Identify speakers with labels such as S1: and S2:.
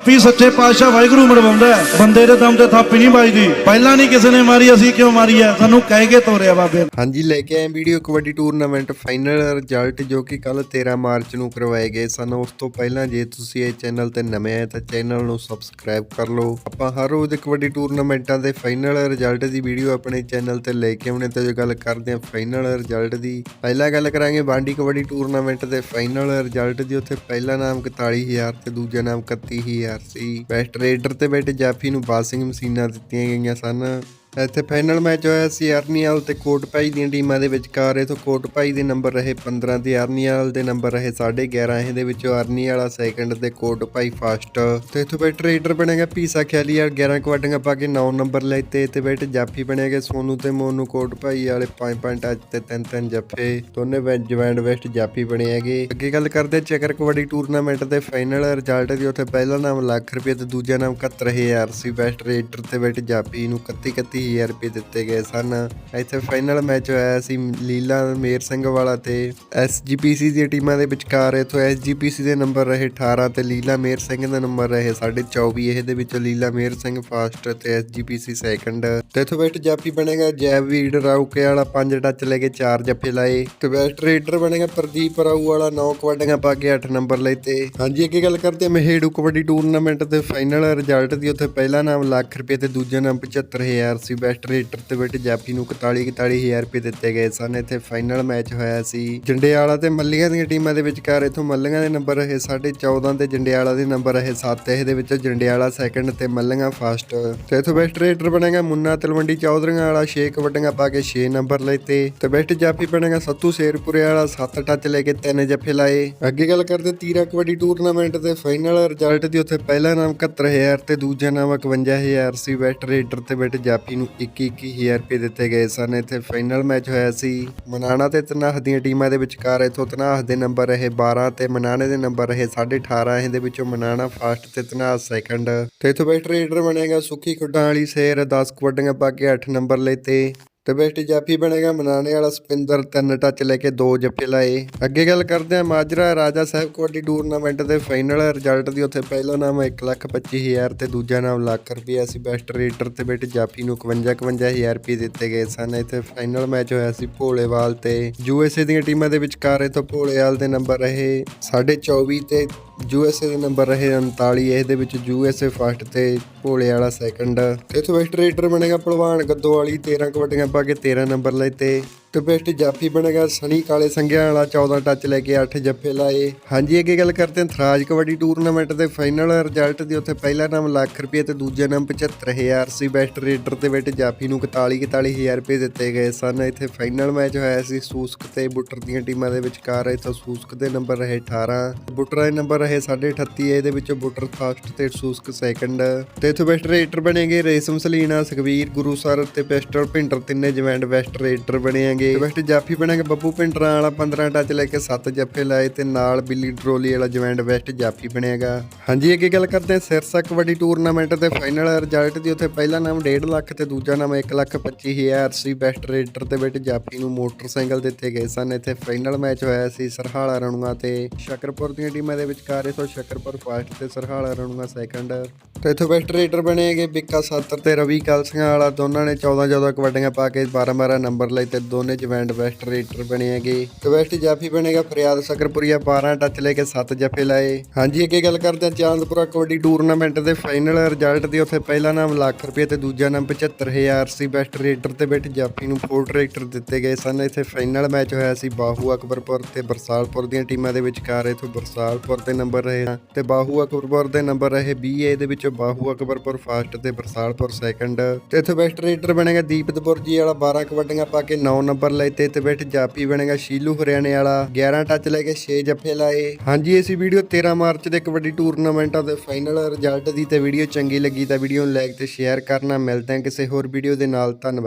S1: ਵੀ ਸੱਚੇ ਪਾਤਸ਼ਾਹ ਵਾਹਿਗੁਰੂ ਮਰਵਾਉਂਦਾ ਬੰਦੇ ਦੇ ਦਮ ਤੇ ਥਾਪੀ ਨਹੀਂ ਵੱਜਦੀ। ਪਹਿਲਾਂ ਨਹੀਂ ਕਿਸੇ ਨੇ ਮਾਰੀ, ਅਸੀਂ ਕਿਉਂ ਮਾਰੀ ਹੈ? ਸਾਨੂੰ ਕਹਿ ਕੇ ਤੋਰਿਆ ਬਾਬੇ
S2: ਹਾਂਜੀ, ਲੈ ਕੇ ਆਏ video kabaddi tournament final result, ਜੋ ਕਿ ਕੱਲ 13 ਮਾਰਚ ਨੂੰ ਕਰਵਾਏ ਗਏ ਸਨ। ਉਸ ਤੋਂ ਪਹਿਲਾਂ ਜੇ ਤੁਸੀਂ ਇਹ ਚੈਨਲ ਤੇ ਨਵੇਂ ਆਏ ਤਾਂ ਚੈਨਲ ਨੂੰ ਸਬਸਕ੍ਰਾਈਬ ਕਰ ਲਓ। ਆਪਾਂ ਹਰ ਰੋਜ਼ ਦੇ ਕਬੱਡੀ ਟੂਰਨਾਮੈਂਟਾਂ ਦੇ ਫਾਈਨਲ ਰਿਜ਼ਲਟ ਦੀ ਵੀਡੀਓ ਆਪਣੇ ਚੈਨਲ ਤੇ ਲੈ ਕੇ ਆਉਣੇ ਤੇ ਜੋ ਗੱਲ ਕਰਦੇ ਹਾਂ ਫਾਈਨਲ ਰਿਜ਼ਲਟ ਦੀ। ਪਹਿਲਾਂ ਗੱਲ ਕਰਾਂਗੇ ਬਾਂਡੀ ਕਬੱਡੀ ਟੂਰਨਾਮੈਂਟ ਦੇ ਫਾਈਨਲ ਰਿਜ਼ਲਟ ਦੀ। ਉੱਥੇ ਪਹਿਲਾ ਨਾਮ 41000 ਤੇ ਦੂਜਾ ਨਾਮ 31000 ਸੀ ਬੈਸਟ ਰੇਡਰ ਤੇ ਬੈਠੇ ਜਾਫੀ ਨੂੰ ਬਾਸਿੰਗ ਮਸ਼ੀਨਾਂ ਦਿੱਤੀਆਂ ਗਈਆਂ ਸਨ। ਇੱਥੇ ਫਾਈਨਲ ਮੈਚ ਹੋਇਆ ਸੀ ਅਰਨੀਆਲ ਤੇ ਕੋਟਪਾਈ ਦੀਆਂ ਟੀਮਾਂ ਦੇ ਵਿਚਕਾਰ। ਇਥੋਂ ਕੋਟਪਾਈ ਦੇ ਨੰਬਰ ਰਹੇ 15 ਤੇ ਅਰਨੀਆਲ ਦੇ ਨੰਬਰ ਰਹੇ 11.5 ਇਹਦੇ ਵਿੱਚੋਂ ਅਰਨੀ ਵਾਲਾ ਸੈਕੰਡ ਤੇ ਕੋਟਪਾਈ ਫਸਟ ਤੇ ਇਥੋਂ ਬੈਟ ਰੇਡਰ ਬਣੇਗਾ ਪੀਸਾ ਖਿਆਲੀਆ 11 ਕਵਾਡੀਆਂ ਪਾ ਕੇ 9 ਨੰਬਰ ਲੈਤੇ ਤੇ ਬੈਟ ਜਾਫੀ ਬਣੇਗਾ ਸੋਨੂ ਤੇ ਮੋਨੂ। ਕੋਟਪਾਈ ਵਾਲੇ 5 5 ਟੱਚ ਤੇ 3 3 ਜੱਫੇ। ਦੋਨੇ ਜਵੈਂਡ ਵੈਸਟ ਜਾਫੀ ਬਣੇ ਹੈਗੇ। ਅੱਗੇ ਗੱਲ ਕਰਦੇ ਚੱਕਰ ਕਬੱਡੀ ਟੂਰਨਾਮੈਂਟ ਦੇ ਫਾਈਨਲ ਰਿਜ਼ਲਟ ਦੀ। ਉੱਥੇ ਪਹਿਲਾ ਨਾਮ ਲੱਖ ਰੁਪਏ ਤੇ ਦੂਜਾ ਨਾਮ 71000 ਸੀ। ਬੈਸਟ ਰੇਡਰ ਤੇ ਬੈਟ ਜਾਫੀ ਨੂੰ 31 31000 ਰੁਪਏ ਦਿੱਤੇ ਗਏ ਸਨ। ਇੱਥੇ ਫਾਈਨਲ ਮੈਚ ਹੋਇਆ ਸੀ ਲੀਲਾ ਮੇਰ ਸਿੰਘ ਵਾਲਾ ਤੇ ਐਸਜੀਪੀਸੀ ਦੀਆਂ ਟੀਮਾਂ ਦੇ ਵਿਚਕਾਰ। ਇਥੋਂ ਐਸਜੀਪੀਸੀ ਦੇ ਨੰਬਰ ਰਹੇ 18 ਤੇ ਲੀਲਾ ਮੇਰ ਸਿੰਘ ਦਾ ਨੰਬਰ ਰਹੇ 24 ਇਹਦੇ ਵਿੱਚੋਂ ਲੀਲਾ ਮੇਰ ਸਿੰਘ ਫਾਸਟ ਤੇ ਐਸਜੀਪੀਸੀ ਸੈਕੰਡ ਤੇ ਇਥੋਂ ਬੈਟ ਜਾਫੀ ਬਣੇਗਾ ਜੈਵੀਰ ਰਾਉਕੇ ਵਾਲਾ 5 ਟੱਚ ਲੈ ਕੇ 4 ਜੱਫੇ ਲਾਏ। ਤੇ ਬੈਸਟ ਰੇਡਰ ਬਣੇਗਾ ਪ੍ਰਦੀਪ ਰਾਊ ਵਾਲਾ 9 ਕਬੱਡੀਆਂ ਪਾ ਕੇ 8 ਨੰਬਰ ਲੈਤੇ ਹਾਂਜੀ, ਅੱਗੇ ਗੱਲ ਕਰਦੇ ਹਾਂ ਮਹੇੜੂ ਕਬੱਡੀ ਟੂਰਨਾਮੈਂਟ ਦੇ ਫਾਈਨਲ ਰਿਜ਼ਲਟ ਦੀ। ਉੱਥੇ ਪਹਿਲਾ ਨਾਮ ਲੱਖ ਰੁਪਏ ਤੇ ਦੂਜਾ ਨਾਮ 75000 ਸੀ। ਬੈਸਟ ਰੇਟਰ ਤੇ ਬੈਟ ਜਾਪੀ ਨੂੰ 41 41000 ਰੁਪਏ ਦਿੱਤੇ ਗਏ ਸਨ। ਇੱਥੇ ਫਾਈਨਲ ਮੈਚ ਹੋਇਆ ਸੀ। ਜੰਡਿਆਲਾ ਤੇ ਮੱਲੀਆਂ ਦੀਆਂ ਟੀਮਾਂ ਦੇ ਵਿਚਕਾਰ ਇਥੋਂ ਮੱਲੀਆਂ ਦੇ ਨੰਬਰ ਰਹੇ 14.5 ਤੇ ਜੰਡਿਆਲਾ ਦੇ ਨੰਬਰ ਰਹੇ 7 ਇਹਦੇ ਵਿੱਚੋਂ ਜੰਡਿਆਲਾ ਸੈਕੰਡ ਤੇ ਮੱਲੀਆਂ ਫਸਟ ਤੇ ਇਥੋਂ ਬੈਸਟ ਰੇਟਰ ਬਣੇਗਾ ਮੁੰਨਾ ਤਲਵੰਡੀ ਚੌਧਰੀਆਂ ਵਾਲਾ 6 ਕਬੱਡੀਆਂ ਪਾ ਕੇ 6 ਨੰਬਰ ਲੈਤੇ ਤੇ। ਬੈਸਟ ਜਾਫੀ ਬਣੇਗਾ ਸੱਤੂ ਸ਼ੇਰਪੁਰੇ ਵਾਲਾ 7 ਟੱਚ ਲੈ ਕੇ 3 ਜੱਫੇ ਲਾਏ। ਅੱਗੇ ਗੱਲ ਕਰਦੇ ਤੀਰਾ ਕਬੱਡੀ ਟੂਰਨਾਮੈਂਟ ਦੇ ਫਾਈਨਲ ਰਿਜ਼ਲਟ ਦੀ, ਉੱਥੇ ਪਹਿਲਾ ਨਾਮ 71000 ਤੇ ਦੂਜਾ ਨਾਮ 51000 ਸੀ। ਬੈਸਟ ਰੇਡਰ ਤੇ ਬੈਟ ਜਾਫੀ ਨੂੰ 21 21000 ਰੁਪਏ ਦਿੱਤੇ ਗਏ ਸਨ। ਇੱਥੇ ਫਾਈਨਲ ਮੈਚ ਹੋਇਆ ਸੀ। ਮਨਾਣਾ ਤੇ ਤਨਾਹ ਦੀਆਂ ਟੀਮਾਂ ਦੇ ਵਿਚਕਾਰ ਇਥੋਂ ਤਨਾਹ ਦੇ ਨੰਬਰ ਰਹੇ 12 ਤੇ ਮਨਾਣੇ ਦੇ ਨੰਬਰ ਰਹੇ 18.5 ਇਹਦੇ ਵਿੱਚੋਂ ਮਨਾਣਾ ਫਸਟ ਤੇ ਤਨਾਹ ਸੈਕੰਡ ਤੇ ਇਥੋਂ ਬੈਸਟ ਰੇਡਰ ਬਣੇਗਾ ਸੁੱਖੀ ਖੁੱਡਾਂ ਵਾਲੀ ਸ਼ੇਰ। 10 ਕਬੱਡੀਆਂ ਪਾ ਕੇ 8 ਨੰਬਰ ਲੈਤੇ ਤੇ ਬੈਸਟ ਜਾਫੀ ਬਣੇਗਾ ਮਨਾਣੇ ਵਾਲਾ ਸਪਿੰਦਰ, ਤਿੰਨ ਟੱਚ ਲੈ ਕੇ ਦੋ ਜੱਫੇ ਲਾਏ। ਅੱਗੇ ਗੱਲ ਕਰਦੇ ਹਾਂ ਮਾਜਰਾ, ਰਾਜਾ ਸਾਹਿਬ ਕਬੱਡੀ ਟੂਰਨਾਮੈਂਟ ਦੇ ਫਾਈਨਲ ਰਿਜ਼ਲਟ ਦੀ। ਉੱਥੇ ਪਹਿਲਾ ਨਾਮ 125000 ਤੇ ਦੂਜਾ ਨਾਮ ਲੱਖ ਰੁਪਏ ਸੀ। ਬੈਸਟ ਰੇਡਰ ਤੇ ਬੈਟ ਜਾਫੀ ਨੂੰ 51 51000 ਰੁਪਏ ਦਿੱਤੇ ਗਏ ਸਨ। ਇੱਥੇ ਫਾਈਨਲ ਮੈਚ ਹੋਇਆ ਸੀ ਭੋਲੇਵਾਲ ਤੇ। ਯੂਐਸਏ ਦੀਆਂ ਟੀਮਾਂ ਦੇ ਵਿਚਕਾਰ ਇਥੋਂ ਭੋਲੇਵਾਲ ਦੇ ਨੰਬਰ ਰਹੇ। 24 ਤੇ ਯੂਐਸਏ ਦੇ ਨੰਬਰ ਰਹੇ 39 ਇਹਦੇ ਵਿੱਚ ਯੂਐਸਏ ਫਸਟ ਤੇ ਭੋਲੇ ਵਾਲਾ ਸੈਕੰਡ ਤੇ ਇਥੋਂ ਬੈਸਟ ਰੇਡਰ ਬਣੇਗਾ ਪਹਿਲਵਾਨ ਗੱਦੋ ਵਾਲੀ 13 ਕਬੱਡੀਆਂ ਪਾ ਕੇ 13 ਨੰਬਰ ਲਏ ਤੇ ਬੈਸਟ ਜਾਫੀ ਬਣੇਗਾ ਸਣੀ ਕਾਲੇ ਸੰਘਿਆਂ ਵਾਲਾ 14 ਟੱਚ ਲੈ ਕੇ 8 ਜੱਫੇ ਲਾਏ। ਹਾਂਜੀ, ਅੱਗੇ ਗੱਲ ਕਰਦੇ ਹਾਂ ਥਰਾਜ ਕਬੱਡੀ ਟੂਰਨਾਮੈਂਟ ਦੇ ਫਾਈਨਲ ਰਿਜ਼ਲਟ ਦੀ। ਉੱਥੇ ਪਹਿਲਾ ਨਾਮ ਲੱਖ ਰੁਪਏ ਤੇ ਦੂਜਾ ਨਾਮ 75000 ਸੀ। ਬੈਸਟ ਰੇਡਰ ਤੇ ਬੈਟ ਜਾਫੀ ਨੂੰ 41 41000 ਰੁਪਏ ਦਿੱਤੇ ਗਏ ਸਨ। ਇੱਥੇ ਫਾਈਨਲ ਮੈਚ ਹੋਇਆ ਸੀ ਸੂਸਕ ਤੇ ਬੁੱਟਰ ਦੀਆਂ ਟੀਮਾਂ ਦੇ ਵਿਚਕਾਰ। ਇੱਥੋਂ ਸੂਸਕ ਦੇ ਨੰਬਰ ਰਹੇ 18 ਬੁੱਟਰਾਂ ਦੇ ਨੰਬਰ ਰਹੇ 38 ਇਹਦੇ ਵਿੱਚੋਂ ਬੁੱਟਰ ਫਸਟ ਤੇ ਸੂਸਕ ਸੈਕੰਡ ਤੇ ਇੱਥੋਂ ਬੈਸਟ ਰੇਡਰ ਬਣੇਗੇ ਰੇਸ਼ਮ ਸਲੀਨਾ ਸੁਖਵੀਰ ਗੁਰੂਸਰ ਤੇ ਪਿਸਟਲ ਭਿੰਡਰ ਤਿੰਨੇ ਜਵੈਂਡ ਬੈਸਟ ਰੇਡਰ ਬਣੇਗੇ ਤੇ ਬੈਸਟ ਜਾਫੀ ਬਣੇਗਾ ਬੱਬੂ ਭਿੰਡਰਾਂ ਵਾਲਾ 15 ਟੱਚ ਲੈ ਕੇ 7 ਜੱਫੇ ਲਾਏ ਤੇ ਨਾਲ ਬਿੱਲੀ ਡਰੋਲੀ ਵਾਲਾ ਜਵੈਂਟ ਬੈਸਟ ਜਾਫੀ ਬਣੇਗਾ ਹਾਂਜੀ, ਅੱਗੇ ਗੱਲ ਕਰਦੇ ਹਾਂ ਸਿਰਸਾ ਕਬੱਡੀ ਟੂਰਨਾਮੈਂਟ ਦੇ ਫਾਈਨਲ ਰਿਜ਼ਲਟ ਦੀ। ਉੱਥੇ ਪਹਿਲਾ ਨਾਮ 1.5 ਲੱਖ ਤੇ ਦੂਜਾ ਨਾਮ 1 ਲੱਖ 25000 ਸੀ। ਬੈਸਟ ਰੇਡਰ ਤੇ ਬੈਟ ਜਾਫੀ ਨੂੰ ਮੋਟਰਸਾਈਕਲ ਦਿੱਤੇ ਗਏ ਸਨ। ਇੱਥੇ ਫਾਈਨਲ ਮੈਚ ਹੋਇਆ ਸੀ ਸਰਹਾਲਾ ਰਣੂਆ ਤੇ ਸ਼ਕਰਪੁਰ ਦੀਆਂ ਟੀਮਾਂ ਦੇ ਵਿਚਕਾਰ। ਇਥੋਂ ਸ਼ਕਰਪੁਰ ਫਸਟ ਤੇ ਸਰਹਾਲਾ ਰਣੂਆ ਸੈਕੰਡ ਤੇ ਇਥੋਂ ਬੈਸਟ ਰੇਡਰ ਬਣੇਗੇ ਬਿੱਕਾ ਸਾਤਰ ਤੇ ਰਵੀ ਕਲਸੀਆਂ ਵਾਲਾ, ਦੋਨਾਂ ਨੇ 14 14 ਕਬੱਡੀਆਂ ਪਾ ਕੇ 12 12 ਨੰਬਰ ਲਏ ਤੇ ਦੋਨੇ ਜਵੈਂਡ ਬੈਸਟ ਰੇਡਰ ਬਣੇ ਹੈਗੇ। ਤੇ ਬੈਸਟ ਜਾਫੀ ਬਣੇਗਾ ਫਰਿਆਦ ਸਕਰਪੁਰੀਆ 12 ਟੱਚ ਲੈ ਕੇ 7 ਜਫੇ ਲਾਏ। ਹਾਂਜੀ, ਅੱਗੇ ਗੱਲ ਕਰਦੇ ਹਾਂ ਚਾਂਦਪੁਰਾ ਕਬੱਡੀ ਟੂਰਨਾਮੈਂਟ ਦੇ ਫਾਈਨਲ ਰਿਜ਼ਲਟ ਦੀ। ਉੱਥੇ ਪਹਿਲਾ ਨਾਮ ਲੱਖ ਰੁਪਏ ਤੇ ਦੂਜਾ ਨਾਮ 75000 ਸੀ। ਬੈਸਟ ਰੇਡਰ ਤੇ ਬੈਟ ਜਾਫੀ ਨੂੰ ਫੋਰ ਟਰੈਕਟਰ ਦਿੱਤੇ ਗਏ ਸਨ। ਇੱਥੇ ਫਾਈਨਲ ਮੈਚ ਹੋਇਆ ਸੀ ਬਾਹੂ ਅਕਬਰਪੁਰ ਤੇ ਬਰਸਾਲਪੁਰ ਦੀਆਂ ਟੀਮਾਂ ਦੇ ਵਿਚਕਾਰ। ਇਥੋਂ ਬਰਸਾਲਪੁਰ ਦੇ ਨੰਬਰ ਰਹੇ ਤੇ ਬਾਹੂ ਅਕਬਰਪੁਰ ਦੇ ਨੰਬਰ ਰਹੇ 20 ਇਹਦੇ ਵਿੱਚੋਂ ਬਾਹੂ ਅਕਬਰਪੁਰ ਫਸਟ ਤੇ ਬਰਸਾਲਪੁਰ ਸੈਕੰਡ ਤੇ ਇੱਥੇ ਬੈਸਟ ਰੇਡਰ ਬਣੇਗਾ ਦੀਪਤਪੁਰ ਜੀ ਵਾਲਾ 12 ਕਬੱਡੀਆਂ ਪਾ ਕੇ 9 ਨੰਬਰ ਲਏ ਤੇ ਇੱਥੇ ਬੈਠ ਜਾਪੀ ਬਣੇਗਾ ਸ਼ੀਲੂ ਹਰਿਆਣੇ ਵਾਲਾ 11 ਟੱਚ ਲੈ ਕੇ 6 ਜੱਫੇ ਲਾਏ। ਹਾਂਜੀ, ਇਸ ਵੀਡੀਓ 13 ਮਾਰਚ ਦੇ ਕਬੱਡੀ ਟੂਰਨਾਮੈਂਟਾਂ ਦੇ ਫਾਈਨਲ ਰਿਜ਼ਲਟ ਦੀ ਤੇ ਵੀਡੀਓ ਚੰਗੀ ਲੱਗੀ ਤਾਂ ਵੀਡੀਓ ਨੂੰ ਲਾਈਕ ਤੇ ਸ਼ੇਅਰ ਕਰਨਾ, ਮਿਲਦੇ ਹਾਂ ਕਿਸੇ ਹੋਰ ਵੀਡੀਓ ਦੇ ਨਾਲ, ਧੰਨਵਾਦ